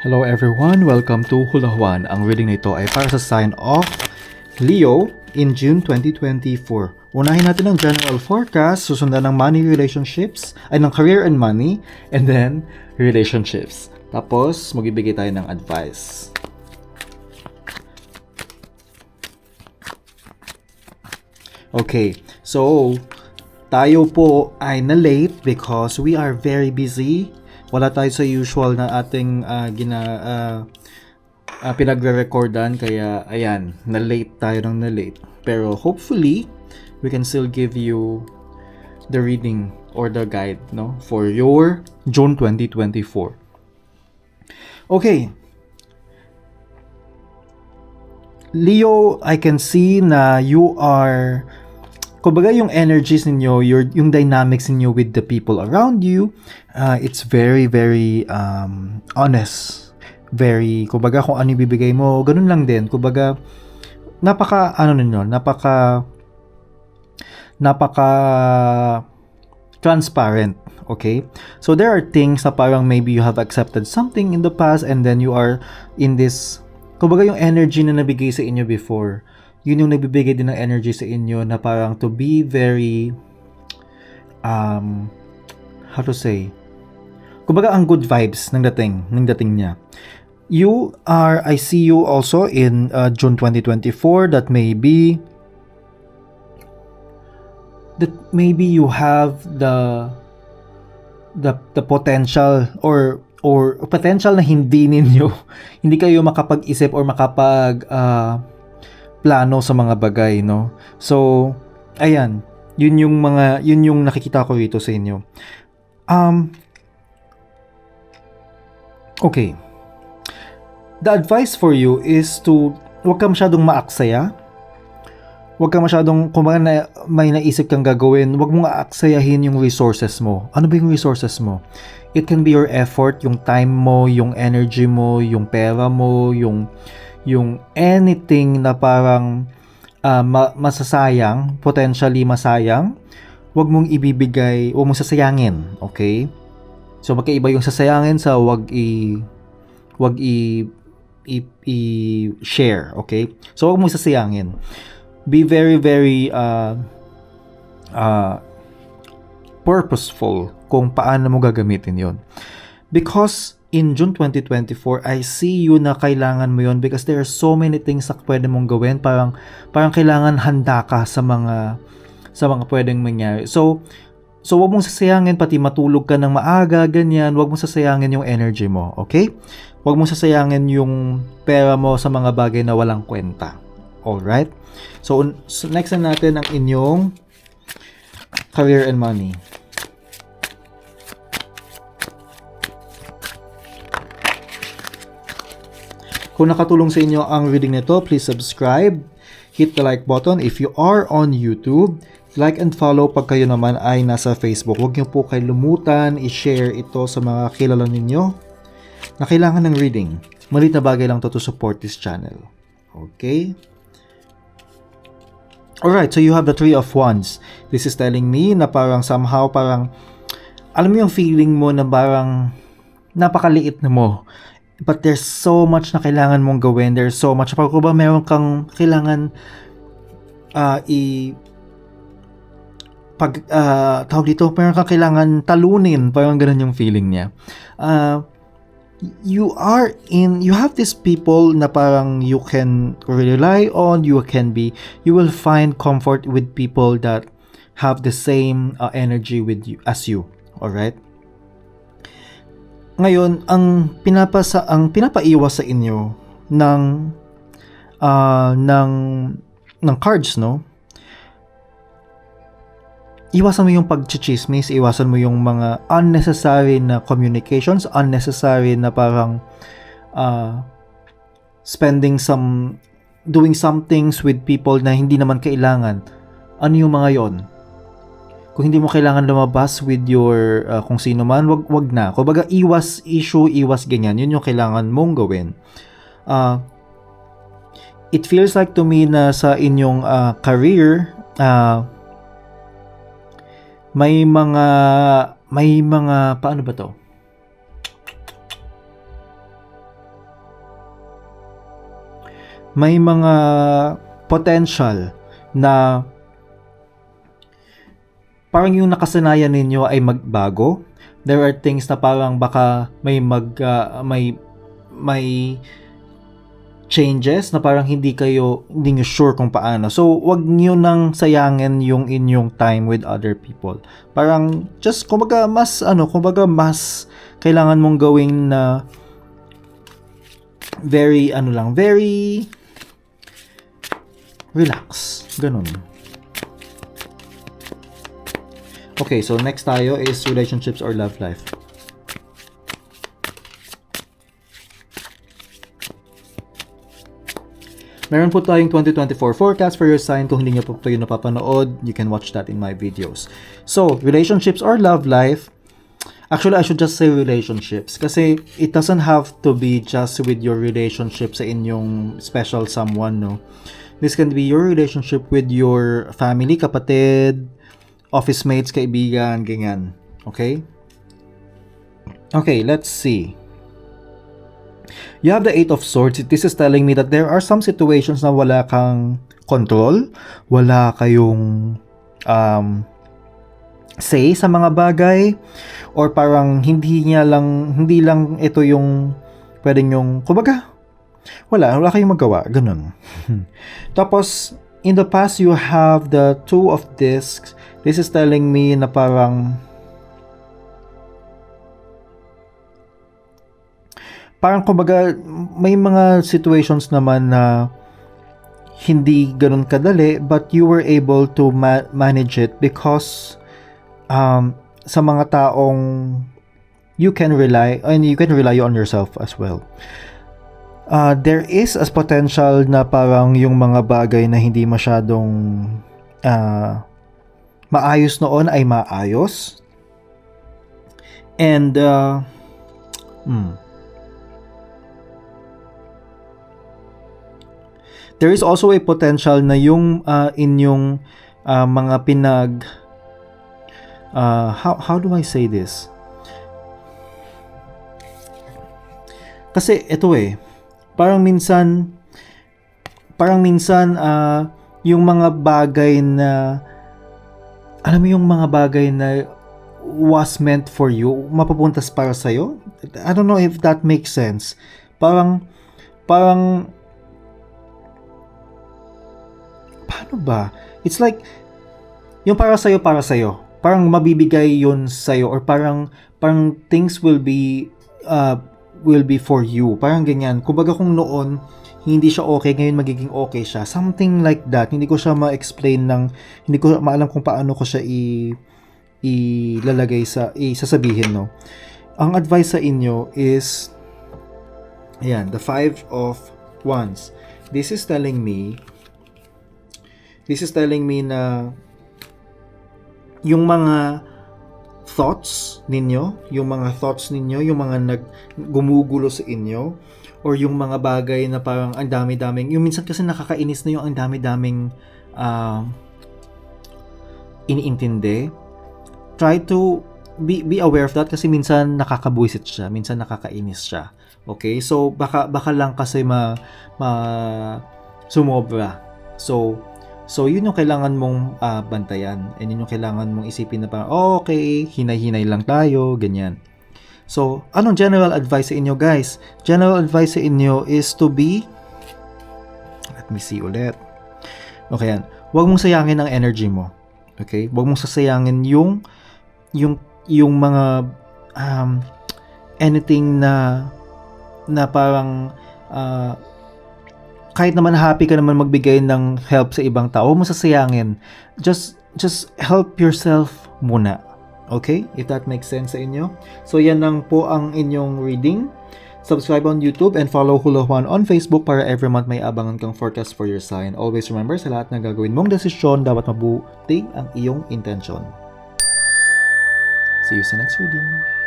Hello everyone, welcome to Hula Juan. Ang reading na ito ay para sa sign of Leo in June 2024. Unahin natin ang general forecast, susundan ng money relationships, ay ng career and money, and then relationships. Tapos, magbibigay tayo ng advice. Okay, so tayo po ay na late because we are very busy. Wala tayo sa usual na ating ah, gina ah, ah, pinagre-recordan kaya ayan, na late tayo ng na late. Pero hopefully we can still give you the reading or the guide no for your June 2024. Okay. Leo, I can see na you are kumbaga yung energies ninyo, your, yung dynamics ninyo with the people around you, uh, it's very, very um, honest. Very, kumbaga kung ano ibibigay mo, ganun lang din. Kumbaga, napaka, ano ninyo, napaka, napaka transparent. Okay? So there are things na parang maybe you have accepted something in the past and then you are in this, kumbaga yung energy na nabigay sa inyo before, yun yung nagbibigay din ng energy sa inyo na parang to be very um how to say kumbaga ang good vibes ng dating ng dating niya. You are I see you also in uh, June 2024 that maybe that maybe you have the the the potential or or potential na hindi ninyo hindi kayo makapag-isip or makapag uh, plano sa mga bagay, no? So, ayan, yun yung mga, yun yung nakikita ko dito sa inyo. Um, okay. The advice for you is to, huwag ka masyadong maaksaya. Huwag ka masyadong, kung na, may naisip kang gagawin, huwag mong aaksayahin yung resources mo. Ano ba yung resources mo? It can be your effort, yung time mo, yung energy mo, yung pera mo, yung yung anything na parang uh, ma- masasayang, potentially masayang, wag mong ibibigay, wag mong sasayangin, okay? So magkaiba yung sasayangin sa wag i wag i i, i share, okay? So wag mong sasayangin. Be very very uh, uh, purposeful kung paano mo gagamitin 'yon. Because in June 2024, I see you na kailangan mo yon because there are so many things na pwede mong gawin. Parang, parang kailangan handa ka sa mga, sa mga pwedeng mangyari. So, so wag mong sasayangin, pati matulog ka ng maaga, ganyan. Wag mong sasayangin yung energy mo, okay? Wag mong sasayangin yung pera mo sa mga bagay na walang kwenta. Alright? So, so next na natin ang inyong career and money. Kung nakatulong sa inyo ang reading nito, please subscribe, hit the like button if you are on YouTube, like and follow pag kayo naman ay nasa Facebook. Huwag niyo po kayo lumutan, i-share ito sa mga kilala ninyo na kailangan ng reading. Malit na bagay lang to to support this channel. Okay? Alright, so you have the Three of Wands. This is telling me na parang somehow parang alam mo yung feeling mo na parang napakaliit na mo but there's so much na kailangan mong gawin. There's so much. Pag ba meron kang kailangan uh, i pag uh, tawag dito, meron kang kailangan talunin, parang ganun yung feeling niya. Uh, you are in you have these people na parang you can rely on you can be you will find comfort with people that have the same uh, energy with you as you all right ngayon, ang pinapasa ang pinapaiwas sa inyo ng uh, ng ng cards, no? Iwasan mo yung pagchichismis, iwasan mo yung mga unnecessary na communications, unnecessary na parang uh, spending some doing some things with people na hindi naman kailangan. Ano yung mga yon? Kung hindi mo kailangan lumabas with your uh, kung sino man, wag wag na. Kumbaga iwas issue, iwas ganyan. Yun yung kailangan mong gawin. Uh, it feels like to me na sa inyong uh, career uh, may mga may mga paano ba to? may mga potential na parang yung nakasanayan ninyo ay magbago. There are things na parang baka may mag ah, may may changes na parang hindi kayo hindi nyo sure kung paano. So, wag nyo nang sayangin yung inyong time with other people. Parang just kumbaga mas ano, kumbaga mas kailangan mong gawing na very ano lang, very relax. Ganun. Okay, so next tayo is relationships or love life. Meron po tayong 2024 forecast for your sign. Kung hindi nyo po ito yung napapanood, you can watch that in my videos. So, relationships or love life, actually I should just say relationships kasi it doesn't have to be just with your relationship sa inyong special someone, no? This can be your relationship with your family, kapatid, office mates, kaibigan, ganyan. Okay? Okay, let's see. You have the Eight of Swords. This is telling me that there are some situations na wala kang control, wala kayong um, say sa mga bagay, or parang hindi niya lang, hindi lang ito yung pwedeng yung, kumbaga, wala, wala kayong magawa, ganun. Tapos, in the past, you have the Two of Discs. This is telling me na parang, parang kumbaga may mga situations naman na hindi ganun kadali but you were able to ma- manage it because um, sa mga taong you can rely and you can rely on yourself as well. Uh, there is as potential na parang yung mga bagay na hindi masyadong uh, maayos noon ay maayos. And uh, hmm, there is also a potential na yung uh, inyong uh, mga pinag uh, how how do I say this? Kasi ito eh, parang minsan parang minsan uh, yung mga bagay na alam mo yung mga bagay na was meant for you, mapapuntas para sa'yo. I don't know if that makes sense. Parang, parang, paano ba? It's like, yung para sa'yo, para sa'yo. Parang mabibigay yun sa'yo or parang, parang things will be, uh, will be for you. Parang ganyan. Kumbaga kung noon, hindi siya okay, ngayon magiging okay siya. Something like that. Hindi ko siya ma-explain ng, hindi ko maalam kung paano ko siya i, ilalagay sa, isasabihin, no. Ang advice sa inyo is, ayan, the five of wands. This is telling me This is telling me na yung mga thoughts ninyo, yung mga thoughts ninyo, yung mga nag gumugulo sa inyo, or yung mga bagay na parang ang dami-daming, yung minsan kasi nakakainis na yung ang dami-daming uh, iniintindi. Try to be, be aware of that kasi minsan nakakabuisit siya, minsan nakakainis siya. Okay? So, baka, baka lang kasi ma, ma sumobra. So, So, yun yung kailangan mong uh, bantayan. And yun yung kailangan mong isipin na parang, oh, okay, hinay-hinay lang tayo, ganyan. So, anong general advice sa inyo, guys? General advice sa inyo is to be, let me see ulit. Okay, yan. Huwag mong sayangin ang energy mo. Okay? Huwag mong sasayangin yung, yung, yung mga, um, anything na, na parang, uh, kahit naman happy ka naman magbigay ng help sa ibang tao, mo sasayangin. Just just help yourself muna. Okay? If that makes sense sa inyo. So yan lang po ang inyong reading. Subscribe on YouTube and follow Hula Juan on Facebook para every month may abangan kang forecast for your sign. Always remember sa lahat ng gagawin mong desisyon, dapat mabuti ang iyong intention. See you sa next reading.